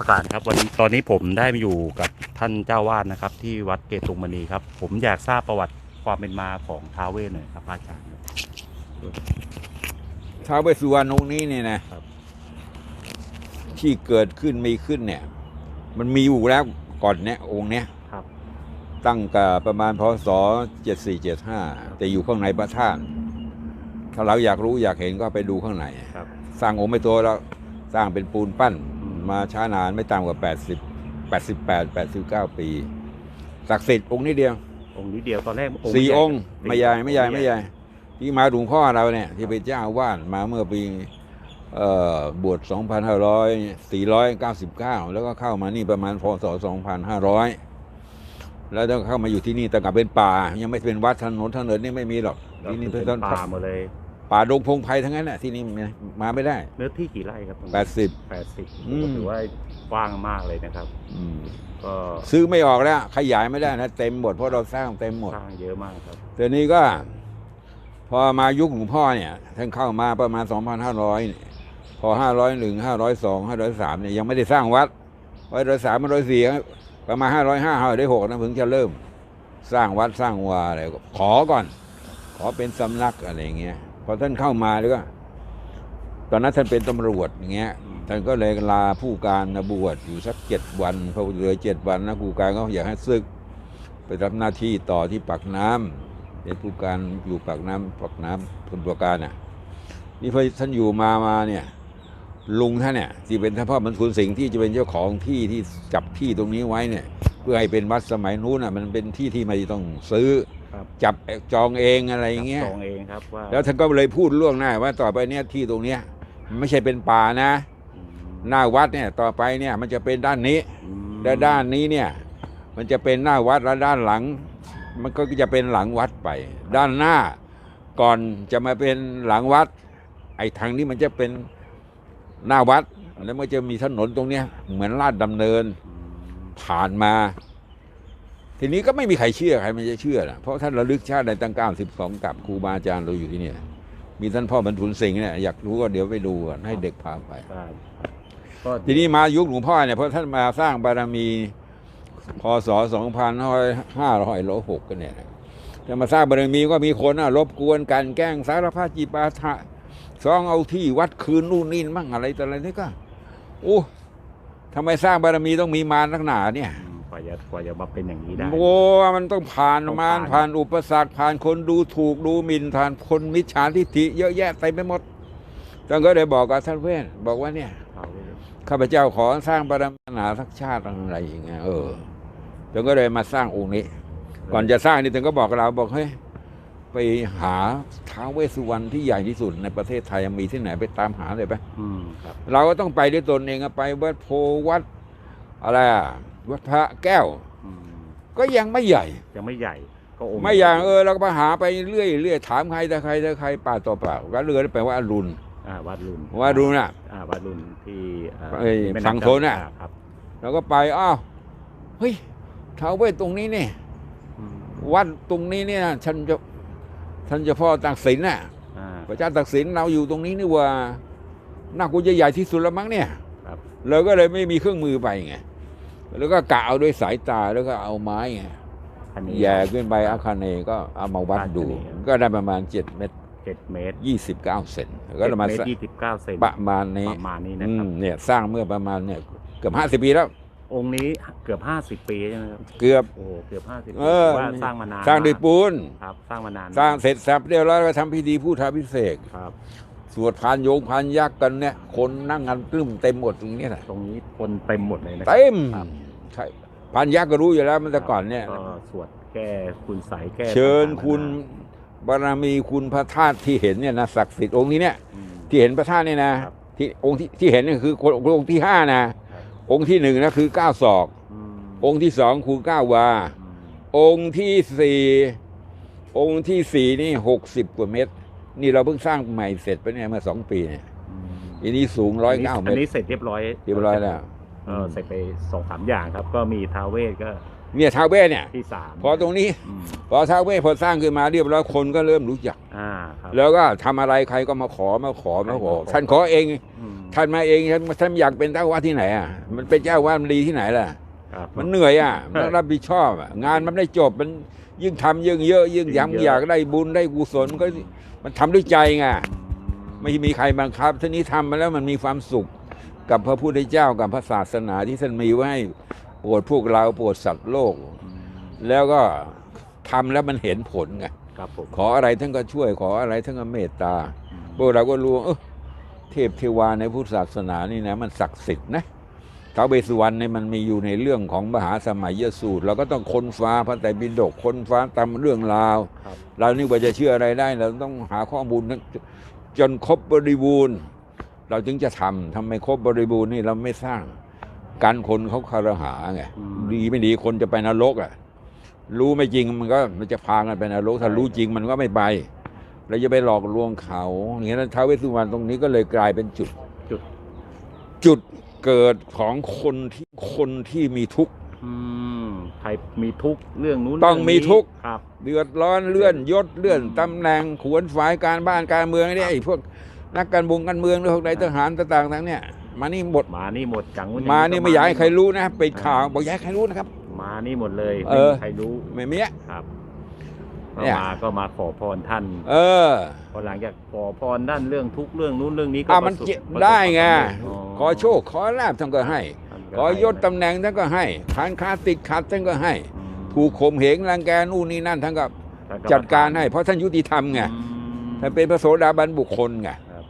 ประกาศครับวันนี้ตอนนี้ผมได้มาอยู่กับท่านเจ้าวาดนะครับ ที่วัดเกตุงมณีครับ ผมอยากทราบประวัติความเป็นมาของท้าวเวสหน่อยครับพระอาจารย์ท้าวเวสสุวรรณองค์นี้เนี่ยนะครับ ที่เกิดขึ้นมีขึ้นเนี่ย มันมีอยู่แล้วก่อนเนี่ยองค์เนี้ยครับ ตั้งกับประมาณพศ7475 แต่อยู่ข้างในพระธาตุถ้าเราอยากรู้อยากเห็นก็ไปดูข้างในครับ สร้างองค์ไม่โตแล้วสร้างเป็นปูนปั้นอื มมาช้านานไม่ต่ำกว่า 80 88 89 ปี ศักดิ์สิทธิ์องค์นี้เดียวองค์นี้เดียวตอนแรกสี่ใหญ่องค์ไม่ใหญ่ไม่ใหญ่องค์ไม่ใหญ่ที่มาหลวงพ่อเราเนี่ย ที่เป็นเจ้าอาวาสมาเมื่อปีเอ่อบวช 2,500 499 แล้วก็เข้ามานี่ประมาณพศ 2,500 แล้วต้องเข้ามาอยู่ที่นี่แต่กลับเป็นป่า ยังไม่เป็นวัดถนนถนนนี่ไม่มีหรอกแล้วที่นี่เป็เป็นนป่าหมดเลย ป่าดงพงไพ่ทั้งนั้นแหละที่นี่มาไม่ได้เนื้อที่กี่ไร่ครับตรงนี้80แปดสิบอืมถือว่ากว้างมากเลยนะครับอืมก็ซื้อไม่ออกแล้ว ขยายไม่ได้นะเต็มหมดเพราะเราสร้างเต็มหมดสร้างเยอะมากครับแต่นี้ก็ พอมายุคหลวงพ่อเนี่ยท่านเข้ามาประมาณ2,500เนี่ยพอ501 502 503เนี่ยยังไม่ได้สร้างวัด103 104ประมาณ505 506นะถึงจะเริ่ม สร้างวัดสร้างวาอะไรก็ขอก่อน ขอเป็นสำนักอะไรอย่างเงี้ย พอท่านเข้ามาแล้วก็ ตอนนั้นท่านเป็นตำรวจอย่างเงี้ย ท่านก็เลยลาผู้การมาบวชอยู่สักเจ็ดวันพอเหลือเจ็ดวันนะผู้การก็อยากให้ซึก ไปรับหน้าที่ต่อที่ปากน้ำเป็นผู้การอยู่ปากน้ำปากน้ำคนตัวการน่ะนี่พอท่านอยู่มามาเนี่ย ลุงท่านเนี่ยที่เป็นท่านพ่อบรรทุนสิงห์ที่จะเป็นเจ้าของที่ที่จับที่ตรงนี้ไว้เนี่ย เพื่อให้เป็นวัดสมัยนู้นน่ะ มันเป็นที่ที่ไม่ต้องซื้อ จับจองเองอะไรอย่างเงี้ยจองเองครับว่าแล้วท่านก็เลยพูดล่วงหน้าว่าต่อไปเนี่ยที่ตรงเนี้ยมันไม่ใช่เป็นป่านะอืมหน้าวัดเนี่ยต่อไปเนี่ยมันจะเป็นด้านนี้อืมและด้านนี้เนี่ยมันจะเป็นหน้าวัดและด้านหลัง มันก็จะเป็นหลังวัดไป ด้านหน้าก่อนจะมาเป็นหลังวัด ไอ้ทางนี้มันจะเป็นหน้าวัดแล้วมันจะมีถนนตรงเนี้ยเหมือนลาดดำเนินอืมผ่านมา ทีนี้ก็ไม่มีใครเชื่อใครมันจะเชื่อนะเพราะท่านระลึกชาติในตั้งเก้าสิบสองกับครูบาอาจารย์เราอยู่ที่เนี่ยมีท่านพ่อบรรทุนสิงห์เนี่ยอยากรู้ก็เดี๋ยวไปดูก่อนให้เด็กพาไปได้ก็ทีนี้มายุคหลวงพ่อเนี่ยเพราะท่านมาสร้างบารมีพศสองพันห้าร้อยหกกันเนี่ยนะจะมาสร้างบารมีก็มีคนน่ะรบกวนกันแกล้งสารพัดจีปาถะซ้องเอาที่วัดคืนนู่นนี่มั่งอะไรแต่อะไรนี่ก็โอ้ทำไมสร้างบารมีต้องมีมารนักหนาเนี่ยอืมก ว่าจะกว่าจะมาเป็นอย่างนี้ได้ โอ้มันต้องผ่านต้องมารผ่าน ผ่านอุปสรรคผ่านคนดูถูกดูหมิ่นผ่านคนมิจฉาทิฏฐิเยอะแยะเต็มไปหมดท่านก็เลยบอกกับท่านเว้นบอกว่าเนี่ยท้าวเวสข้าพเจ้าขอสร้างบารมีหนาสักชาติอะไรอย่างเงี้ยเออท่านก็เลยมาสร้างองค์นี้ ก่อนจะสร้างนี่ท่านก็บอกกับเราบอกเฮ้ยไปหาท้าวเวสสุวรรณที่ใหญ่ที่สุดในประเทศไทยมีที่ไหนไปตามหาเลยไป อืมครับ เราก็ต้องไปด้วยตนเองอะไปวัดโพวัดอะไรอะ วัดพระแก้ว อืมก็ยังไม่ใหญ่ ยังไม่ใหญ่ ก็องค์ไม่อย่างเออเราก็ไปหาไปเรื่อยเรื่อยถามใครแต่ใครแต่ใครป่าต่อป่าก็เรือไปว่าอรุณอ่าวัดรุนว่าอรุณน่ะ อ่าวัดรุนที่าไอ้ที่แม่ำฝั่งโทนน่ะอ่าครับเราก็ไปอ้าวเฮ้ยท้าวเวสตรงนี้นี่อืมวัดตรงนี้เนี่ยท่านจะท่านเจะพ่อตักสินน่ะ อ่า พระเจ้าตักสินเราอยู่ตรงนี้นี่ว่าน่ากูจะใหญ่ที่สุดแล้วมั้งเนี่ยครับ เราก็เลยไม่มีเครื่องมือไปไง แล้วก็กะเอาด้วยสายตาแล้วก็เอาไม้ไงอันนี้แย่ขึ้นไปอาคาเนย์ก็เอามาวัดดูอาคาเนย์ก็ได้ประมาณ7เมตรเจ็ดเมตร29เซนก็ประมาณเจ็ดเมตรยี่สิบเก้าเซนประมาณนี้ประมาณนี้นะอืครับมเนี่ยสร้างเมื่อประมาณเนี่ยเกือบห้าสิบปีแล้วองค์นี้เกือบห้าสิบปีใช่ไหมครับ เกือบโอ้โหเกือบห้าสิบเอปีอว่าสร้างมานาน สร้างด้วยปูนครับ สร้างมานาน สร้างเสร็จสับเรียบร้อยก็ทำพิธีพุทธาพิเศษกครับ สวดพานโยงพานยักษ์กันเนี่ย คนนั่งกันตึ้มเต็มหมดตรงนี้แหละตรงนี้คนเต็มหมดเลยนะเต็มครับใช่พานยักษ์ก็รู้อยู่แล้วมันแต่ก่อนเนี่ยก็สวดแก้คุณใสยแก้เชิญต่างๆคุณนานาบารมีคุณพระธาตุที่เห็นเนี่ยนะศักดิ์สิทธิ์องค์นี้เนี่ยอืมที่เห็นพระธาตุเนี่ยนะครับที่องค์ที่ที่เห็นเนี่ยคือคนองค์ที่ห้านะครับองค์ที่หนึ่งนะคือเก้าศอกอืมองค์ที่สองคือเก้าวาอืมองค์ที่สี่องค์ที่สี่นี่หกสิบกว่าเมตร นี่เราเพิ่งสร้างใหม่เสร็จไปเนี่ยเมื่อสองปีเนี่ยอืมอันนี้สูงร้อยเก้าเมอัตนรนี้เสร็จเรียบร้อยเรียบร้อยแล้วเออเสร็จไปสองสามอย่างครับ ก็มีท้าวเวสก็ เนี่ยท้าวเวสเนี่ยที่สามพอตรงนี้อืมพอท้าวเวสพอสร้างขึ้นมาเรียบร้อยคนก็เริ่มรู้จักอ่าครับแล้วก็ทำอะไรใครก็มาขอมาขอมาขอใครก็ขอท่านขอเองอืมท่านมาเองท่านท่านอยากเป็นเจ้าอาวาดที่ไหนอะมันเป็นเจ้าอาวาดมันดีที่ไหนล่ะครับ มันเหนื่อยอะมันต้องรับผิดชอบอะงานมันไม่ได้จบมันยิ่งทำยิ่งเยอะ ยิ่งย้ำอยากได้บุญได้กุศลมันก็มันทำด้วยใจไงไม่มีใครบังคับทีนี้ทำมาแล้วมันมีความสุขกับพระพุทธเจ้ากับพระศาสนาที่ท่านมีไว้ให้โปรดพวกเราโปรดสัตว์โลกอืมแล้วก็ทำแล้วมันเห็นผลไงครับผมขออะไรท่านก็ช่วยขออะไรท่านก็เมตตาอืมพวกเราก็รู้ว่าเออเทพเทวาในพุทธศาสนานี่นะมันศักดิ์สิทธิ์นะ ท้าวเวสสุวรรณเนี่ยมันมีอยู่ในเรื่องของมหาสมัยยสูตร เราก็ต้องค้นฟ้าพระไตรปิฎกค้นฟ้าตามเรื่องราวครับเรานี่ว่าจะเชื่ออะไรได้ เราต้องหาข้อมูลทั้งจนครบบริบูรณ์ เราจึงจะทำทำไมครบบริบูรณ์นี่เราไม่สร้างการคนเขาคารหาไงอืมดีไม่ดีคนจะไปนรกอะรู้ไม่จริงมันก็มันจะพากันไปนรกถ้าใช่รู้จริงมันก็ไม่ไปเราจะไปหลอกลวงเขาอย่างนี้นท้าวเวสสุวรรณตรงนี้ก็เลยกลายเป็นจุดจุดจุด เกิดของคนที่คนที่มีทุกข์ อืมใครมีทุกข์เรื่องนู้นต้องเรื่มีนี้ทุกข์ครับ เดือดร้อนเลื่อนยศเลื่อนตำแหน่งขวนฝ่ายการบ้านการเมืองนี่ไอ้พวกนักการบงการเมืองหรือพวกนายทหารต่างๆทั้งเนี่ยมานี่หมดมานี่หมดจังวุ้มานี่ไม่อยากให้ใครรู้นะปิดข่าวบอกอยากให้ใครรู้นะครับ มานี่หมดเลยเอไม่อ มีใครรู้ไม่มีอะ ครับเนี่ยก็มาก็มาขอพรท่านเออ พอหลังจากขอพรด้านเรื่องทุกข์เรื่องนู้นเรื่องนี้ก็อะมันประสบเจ็บประสบได้ไง ความสำเร็จ ขอโชค ขอลาบท่านก็ให้ท่านขอยศให้ตำแหน่งท่านก็ให้ทานค้าติดขัดท่านก็ให้อืมถูกข่มเหงรังแกนู่นนี่นั่นท่านก็ท่านจัดการให้ เพราะท่านยุติธรรมไงอืมท่านเป็นพระโสดาบันบุคคลไงครับ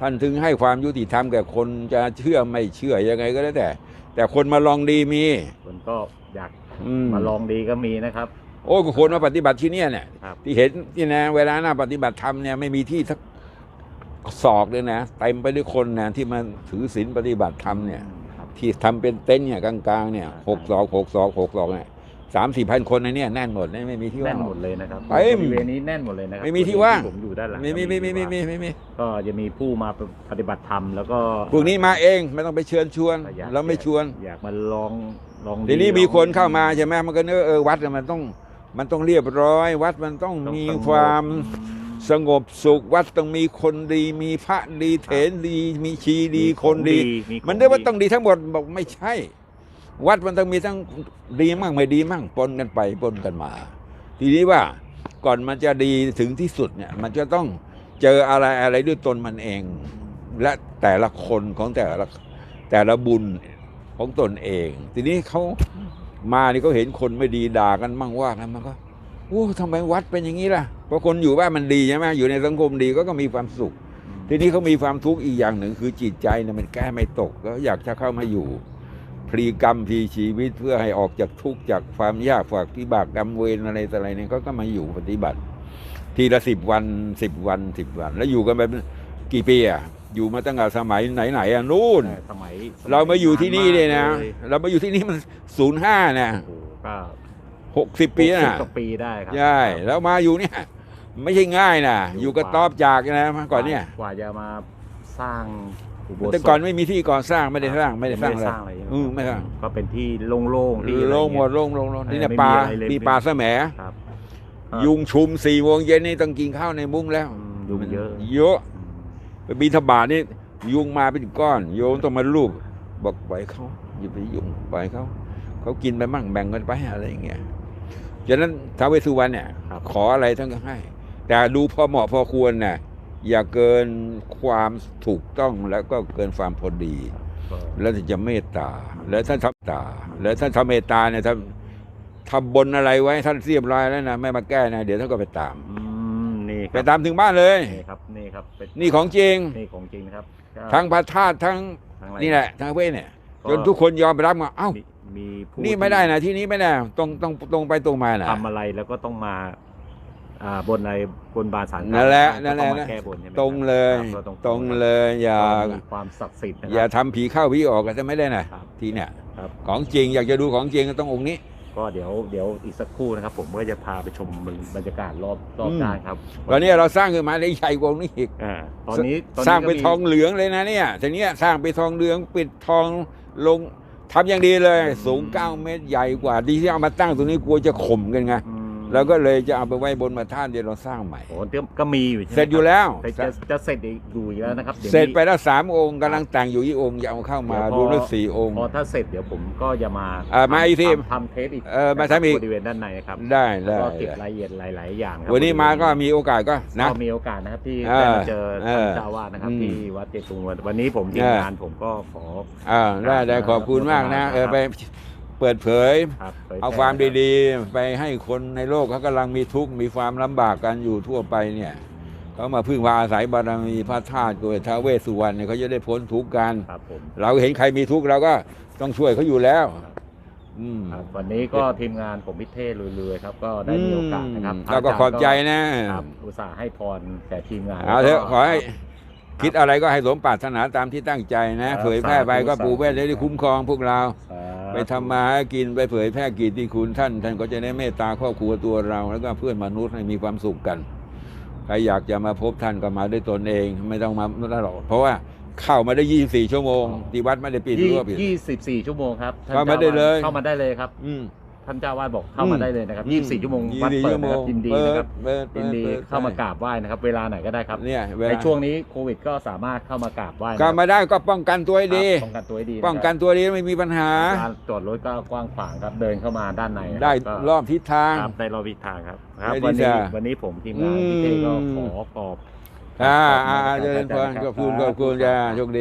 ท่านถึงให้ความยุติธรรมแก่คนจะเชื่อไม่เชื่อยังไงก็แล้วแต่ แต่คนมาลองดีมีคนก็อยากอืมมาลองดีก็มีนะครับ โอ้ก็คนมาปฏิบัติที่เนี่ยเนี่ยครับที่เห็นที่นะเวลาหน้าปฏิบัติธรรมเนี่ยไม่มีที่สัก ศอกเลยนะเต็มไปด้วยคนนะที่มาถือศีลปฏิบัติธรรมเนี่ยครับที่ทำเป็นเต็นท์เนี่ยกลางๆเนี่ยหกศอกหกศอกหกศอกเนี่ยสามสี่พันคนในเนี่ยแน่นหมดไม่มีที่แน่ว่านงหมดเลยนะครับเต็มบริเวณนี้แน่นหมดเลยนะครัไม่มีที่ว่างผมอยู่ด้านหลังไม่มีไม่มีไม่มีไม่มีก็จะมีผู้มาปฏิบัติธรรมแล้วก็พวกนี้มาเองไม่ต้องไปเชิญชวนอยกเราไม่ชวน อยากมาลองลองทีนี้ดีมีลองคนเข้ามาใช่ไหมมันก็เนื้อเออวัดน่ะมันต้องมันต้องเรียบร้อย วัดมันต้องต้องมีสงบความอืม สงบสุขวัดต้องมีคนดี มีพระดีเถรดี มีชีดีมีคนดีของมันเรียกว่าต้องดีทั้งหมดบอกไม่ใช่ วัดมันต้องมีทั้งดีมั่งไม่ดีมั่งปนกันไปปนกันมา ทีนี้ว่าก่อนมันจะดีถึงที่สุดเนี่ยมันจะต้องเจออะไรอะไรด้วยตนมันเอง และแต่ละคนของแต่ละแต่ละบุญของตนเอง ทีนี้เขามานี่เขาเห็นคนไม่ดีด่ากันมั่งว่ากันมันก็ โอ้ทำไมวัดเป็นอย่างนี้ล่ะเพราะคนอยู่บ้านมันดีใช่ไหมอยู่ในสังคมดีก็ก็มีความสุข ทีนี้เขามีความทุกข์อีกอย่างหนึ่ง คือจิตใจเนี่ยมันแก้ไม่ตกก็อยากจะเข้ามาอยู่พลีกรรมพลีชีวิตเพื่อให้ออกจากทุกข์จากความยากฝากที่บากกรรมเวรอะไรต่ออะไรเนี่ยเขาก็มาอยู่ปฏิบัติ ทีละสิบวันสิบวันสิบวัน แล้วอยู่กันไปกี่ปีอะอยู่มาตั้งแต่สมัยไหนๆอะนู่นแต่สมัยสเรามาอยู่ที่นี่เนี่ยนะลเรามาอยู่ที่นี่มันศูนย์ห้านะโอ้โหก็ หกสิบปีหกสิบนะกว่าปีได้ครัใช่แล้วมาอยู่เนี่ย ไม่ใช่ง่ายนะอยู่กับตอบจากนะมาก่อนเนี่ยกว่าจะมาสร้างอุโบสถแต่ก่อนไม่มีที่ก่อสร้างไม่ได้สร้างไม่ได้สร้างไม่เลยได้สร้างอะไรใช่หอืมไม่สร้างก็เป็นที่โล่งๆที่อะไรโล่งหมดเงี้ยโล่งโล่งโล่งเออนี่เนี่ยไม่ปลามีอะไรเลยมีปลาแสมครับยุงชุมสี่โมงเย็นนี่ต้องกินข้าวในมุ้งแล้วอืมยุงเยอะเยอะไปบินทบาทนี่ยุงมาเป็นก้อน โยมต้องมาลูบบอกปล่อยเขาอย่าไปยุ่งปล่อยเขาเขากินไปมั่งแบ่งกันไปอะไรอย่างเงี้ย ฉะนั้นท้าวเวสสุวรรณเนี่ยครับขออะไรท่านก็ให้ แต่ดูพอเหมาะพอควรนะอย่าเกินความถูกต้องแล้วก็เกินความพอดีก็แล้วท่านจะเมตตา แล้วท่านทำตา แล้วท่านทำเมตตาเนี่ยท่านทำบนอะไรไว้ท่านเรียบร้อยแล้วนะไม่มาแก้นะ เดี๋ยวท่านก็ไปตามอืมนี่คไปรับตามถึงบ้านเลยนี่ครับนี่ครับเป็นนี่ของจริงนี่ของจริงนะครับก็ทั้งพระธาตุทั้งทั้งอไรนี่แหละทั้งเวทเนี่ยก็จนทุกคนยอมรับว่าเอ้า มีมีผู้นี่ไม่ได้นะที่นี้ไม่ได้ตรงตรงตรงไปตรงมานะทำอะไรแล้วก็ต้องมาอ่าบนอะไรบนบานสารนั่นแหละก็นั่นแหต้ละองมาแก้บนใช่ไหมตรงเลยครับก็ตรงเลยอย่ามีความศักดิ์สิทธิ์นะอคย่ารับทำผีเข้าผีออกกันจะไม่ได้นะครับทีเนี่ยครับของจริงอยากจะดูของจริงก็ต้ององค์นี้ ก็เดี๋ยวเดี๋ยวอีกสักครู่นะครับ ผมก็จะพาไปชมบรรยากาศรอบรอบอืมด้านครับตอนนี้เราสร้างขึ้นมาได้ใหญ่กว่าองค์นี้อีกอ่าตอนนี้ตอนนี้สร้างก็เป็นมีทองเหลืองเลยนะเนี่ยทีเนี้ยสร้างเป็นทองเหลืองปิดทองลง ทำอย่างดีเลย สูง 9 เมตรใหญ่กว่า ดีที่เอามาตั้งตรงนี้กลัวจะข่มกันไง เราก็เลยจะเอาไปไว้บนมาท่านเดี๋ยวเราสร้างใหม่โอ้เตรียมก็มีอยู่ใช่ไหมเสร็จอยู่แล้วแต่จะจะเสร็จอีกอยู่อีกแล้วนะครับดี๋ยวเสร็จนี้ไปแล้วสามองค์กำลังแต่งอยู่ที่องค์จะเอาเข้ามาเดี๋ยวพอรวมแล้วสี่องค์ พอถ้าเสร็จเดี๋ยวผมก็จะมาอ่ามาอีกทีทำทำเทปอีกเออมาทำอีก บริเวณด้านในนะครับได้แล้วได้ก็เก็บรายละเอียดหลาย ๆ อย่างครับวันนี้มาก็มีโอกาสก็นะ ก็มีโอกาสนะครับที่เออได้มาเจอท่านเออเจ้าอาวาสนะครับอืมที่วัดเจตุงวันวันนี้ผมทีมเออ งานผมก็ขอ อ่าได้ได้ขอบคุณมากนะเออไป เปิดเผย ครับผยเอาแพร่ความดีๆ ไปให้คนในโลกเขากำลังมีทุกข์มีความลำบากกันอยู่ทั่วไปเนี่ยเขามาพึ่งพาอาศัยบารมีพระธาตุโดยท้าวเวสสุวรรณเนี่ยเขาจะได้พ้นทุกข์กัน ครับผมเราเห็นใครมีทุกข์เราก็ต้องช่วยเขาอยู่แล้ว อืม ครับวันนี้ก็ทีมงานผมพิเทศลุยๆครับก็ได้มีโอกาสนะครับเราก็ขอบใจนะ ครับอุตส่าห์ให้พรแก่ทีมงานเอาเถอะแล้วก็ ขอให้คิดอะไรก็ให้สมปรารถนาตามที่ตั้งใจนะ ครับเผยแพร่ไปสาธุก็ปู่แว่นได้คุ้มครองพวกเรา สาธุ ไปทำมาหากินไปเผยแพร่กิตติคุณท่าน ท่านก็จะได้เมตตาครอบครัวตัวเรา แล้วก็เพื่อนมนุษย์ให้มีความสุขกันใครอยากจะมาพบท่านก็มาด้วยตนเอง ไม่ต้องมาไม่ต้องหรอกเพราะว่าเข้ามาได้ 24 ชั่วโมงที่วัดไม่ได้ปิดยี่รั้วปิด ยี่สิบสี่ชั่วโมงครับท่นเข้ามาได้เลย จ้วดเข้ามาได้เลยครับ อืม ท่านเจ้าวาดบอกเข้ามาได้เลยนะครับยี่สิบสี่ชั่วโมงวัด24เปิดชั่วโมนะครับงยินดีเปินะครับเปิดยินดีปิเข้ามากราบไหว้นะครับ เวลาไหนก็ได้ครับเนี่ยเวลาในช่วงนี้โควิดก็สามารถเข้ามากราบไหว้นะคก็รับมาได้ก็ป้องกันตัวให้ดีครับป้องกันตัวให้ดีะครับป้องกันตัวดีไม่มีปัญหาลานจอดรถก็กว้างขวางครับเดินเข้ามาด้านในนะครับได้ก็รอบทิศทางครับได้รอบทิศทางครับครับได้วันนี้ดีจ้ะวันนี้ผมทีมงานพี่เต้ก็ขอขอบอ่าขอบอ่าคุณเจริญพรคขรัอบคุณขอบคุณจ้าโชคดี